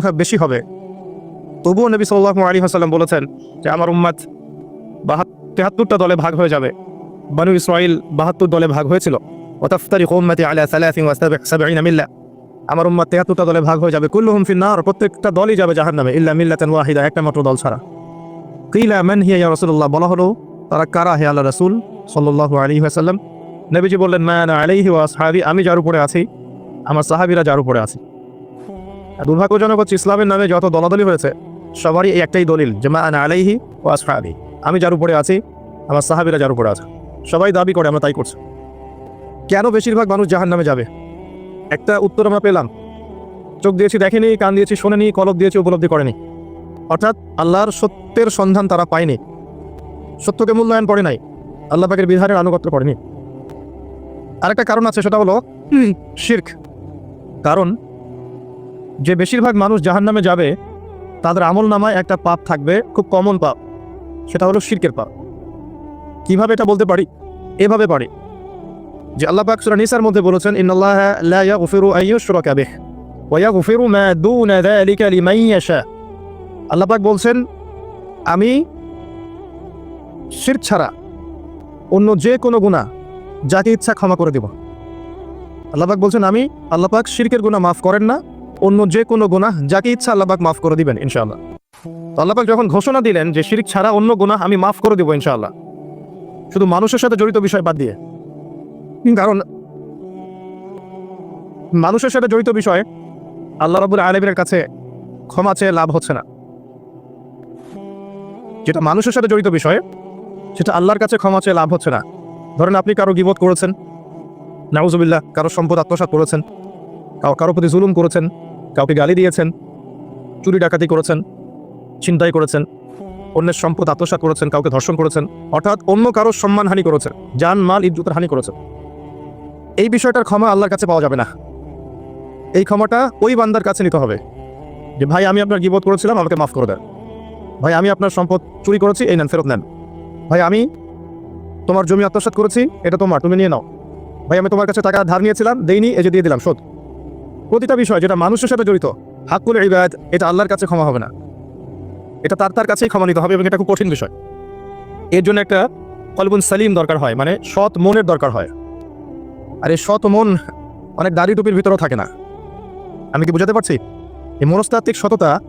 সংখ্যা বেশি হবে। তবুও নবী সাল্লাহ আলী হাসাল্লাম বলেছেন যে, আমার উম্মাদ তেহাত্তরটা দলে ভাগ হয়ে যাবে। বানু ইসরাইল বাহাত্তর দলে ভাগ হয়েছিল। ওতাফতারি উম্মতি আলা সালাসিন ওয়া মিল্লা। আমার উম্মাদ তেহাত্তরটা দলে ভাগ হয়ে যাবে। কুল্লু কুল্লুহুম ফিন্নার, প্রত্যেকটা দলই যাবে জাহান্নামে। ইল্লা মিল্লাতান ওয়াহিদা, একটা মাত্র দল ছাড়া। কিলা, মান হিয়া ইয়া রাসূলুল্লাহ? বলা হলো, তারা কারা? হে আল্লাহ রসুল সাল্লাল্লাহু আলাইহি ওয়াসাল্লাম। নবীজি বললেন, মা আনা আলাইহি ওয়া আসহাবি, আমি যার উপরে আছি, আমার সাহাবীরা যার উপরে আছে। দুর্ভাগ্যজনক হচ্ছে ইসলামের নামে যত দলাদলি হয়েছে, সবারই এই একটাই দলিল, যে মা আনা আলাইহি ও আসহাবি। আমি যার উপরে আছি, আমার সাহাবীরা যার উপরে আছে। সবাই দাবি করে, আমরা তাই করছি। কেন বেশিরভাগ মানুষ জাহান নামে যাবে? একটা উত্তর আমরা পেলাম। চোখ দিয়েছি, দেখেনি, কান দিয়েছি, শোনেনি, কলব দিয়েছি, উপলব্ধি করেনি। অর্থাৎ আল্লাহর সত্যের সন্ধান তারা পায়নি। সত্যকে মূল্যায়ন করে নাই। আল্লাহ পাকের বিধানের আনুগত্য করেনি। আরেকটা কারণ আছে, সেটা হলো, শির্ক। কারণ যে বেশিরভাগ মানুষ জাহান নামে যাবে, তাদের আমল নামায় একটা পাপ থাকবে, খুব কমন পাপ। সেটা হলো শিরকের পাপ। কীভাবে এটা বলতে পারি? এভাবে পারি। যে আল্লাহ পাক সূরা নিসার মধ্যে বলেছেন, ইন্নাল্লাহ লা ইয়াগফিরু আন ইউশরাকা বিহি ওয়া ইয়াগফিরু মা দুনা যালিকা লিমান ইয়াশা। আল্লাহ পাক বলছেন, আমি শিরক ছাড়া অন্য যে কোনো গুনাহ যাকে ইচ্ছা ক্ষমা করে দিব। আল্লাহ পাক বলছেন, আমি আল্লাহ পাক শিরকের গুনাহ মাফ করেন না অন্য যে কোনো গুনাহ যাকে ইচ্ছা আল্লাহ পাক মাফ করে দিবেন, ইনশাআল্লাহ। তো আল্লাহ পাক যখন ঘোষণা দিলেন যে শিরিক ছাড়া অন্য গুনাহ আমি মাফ করে দিব, ইনশাআল্লাহ। শুধু মানুষের সাথে জড়িত বিষয় বাদ দিয়ে। কারণ মানুষের সাথে জড়িত বিষয় আল্লাহ রাবুল আলমের কাছে ক্ষমা চেয়ে লাভ হচ্ছে না। যেটা মানুষের সাথে জড়িত বিষয়, সেটা আল্লাহর কাছে ক্ষমা চেয়ে লাভ হচ্ছে না। ধরেন আপনি কারও গিবত করেছেন, নাউজুবিল্লাহ, কারও সম্পদ আত্মসাৎ করেছেন, কারও প্রতি জুলুম করেছেন কাউকে গালি দিয়েছেন, চুরি ডাকাতি করেছেন, ছিনতাই করেছেন, অন্যের সম্পদ আত্মসাৎ করেছেন, কাউকে ধর্ষণ করেছেন, অর্থাৎ অন্য কারও সম্মানহানি করেছেন যান মাল ইজ্জতের হানি করেছেন। এই বিষয়টার ক্ষমা আল্লাহর কাছে পাওয়া যাবে না। এই ক্ষমাটা ওই বান্দার কাছে নিতে হবে যে, ভাই, আমি আপনার গিবোধ করেছিলাম, আমাকে মাফ করে দেন। ভাই, আমি আপনার সম্পদ চুরি করেছি, এই নেন, ফেরত নেন। ভাই, আমি তোমার জমি আত্মসাৎ করেছি, এটা তোমার, তুমি নিয়ে নাও। ভাই, আমি তোমার কাছে টাকা ধার নিয়েছিলাম, দেইনি, এই যে দিয়ে দিলাম, শোধ। প্রতিটা বিষয় যেটা মানুষের সাথে জড়িত, হাক্কুল ইবাদ, এটা আল্লাহর কাছে ক্ষমা হবে না। এটা তার তার কাছেই ক্ষমা নিতে হবে এবং এটা খুব কঠিন বিষয়। এর জন্য একটা কলবুন সালিম দরকার হয় মানে সৎ মনের দরকার হয়। আর এই সৎ মন অনেক দাড়ি টুপির ভিতরেও থাকে না। আমি কি বুঝাতে পারছি? এই মনস্তাত্ত্বিক সততা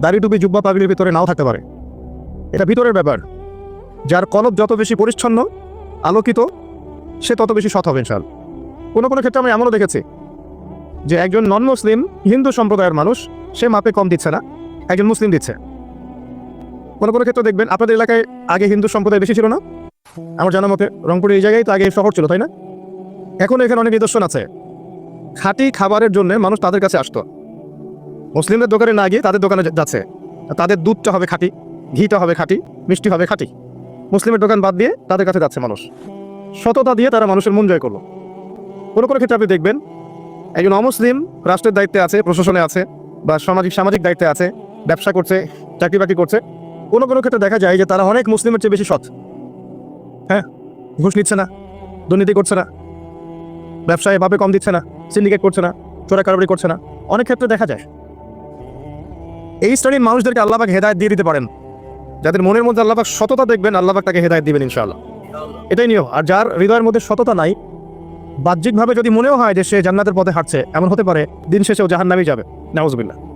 দাড়ি টুপি, জুব্বা, পাগড়ির ভিতরে নাও থাকতে পারে। এটা ভিতরের ব্যাপার। যার কলব যত বেশি পরিচ্ছন্ন, আলোকিত, সে তত বেশি সৎ হবে ইনশাল কোনো কোনো ক্ষেত্রে আমি এমনও দেখেছি যে একজন নন মুসলিম হিন্দু সম্প্রদায়ের মানুষ, সে মাপে কম দিচ্ছে না, একজন মুসলিম দিচ্ছে। কোনো কোনো ক্ষেত্রে দেখবেন আপনাদের এলাকায় আগে হিন্দু সম্প্রদায় বেশি ছিল না? আমার জানা মতে রংপুরের এই জায়গায় তো আগে শহর ছিল, তাই না? এখন এখানে অনেক নিদর্শন আছে। খাঁটি খাবারের জন্য মানুষ তাদের কাছে আসতো। মুসলিমদের দোকানে না গিয়ে তাদের দোকানে যাচ্ছে। তাদের দুধটা হবে খাঁটি, ঘিটা হবে খাঁটি, মিষ্টি হবে খাঁটি। মুসলিমের দোকান বাদ দিয়ে তাদের কাছে যাচ্ছে মানুষ। সততা দিয়ে তারা মানুষের মন জয় করল। কোনো কোনো ক্ষেত্রে আপনি দেখবেন একজন অমুসলিম রাষ্ট্রের দায়িত্বে আছে, প্রশাসনে আছে বা সামাজিক সামাজিক দায়িত্বে আছে, ব্যবসা করছে, চাকরি বাকরি করছে। কোনো কোনো ক্ষেত্রে দেখা যায় যে তারা অনেক মুসলিমের চেয়ে বেশি সৎ। হ্যাঁ ঘুষ নিচ্ছে না, দুর্নীতি করছে না, ব্যবসায় এভাবে কম দিচ্ছে না সিন্ডিকেট করছে না, চোরা কারবারি করছে না। অনেক ক্ষেত্রে দেখা যায়। এই শ্রেণির মানুষদেরকে আল্লাহবাক হেদায়ত দিয়ে দিতে পারেন। যাদের মনের মধ্যে আল্লাহবাক সততা দেখবেন আল্লাহবাক তাকে হেদায়ত দিবেন ইনশাআল্লাহ। এটাই নিয়ম। আর যার হৃদয়ের মধ্যে সততা নাই বাহ্যিকভাবে যদি মনেও হয় যে সে জান্নাতের পথে হাঁটছে, এমন হতে পারে দিন শেষেও জাহান্নামেই যাবে। নাউজবিল্লাহ।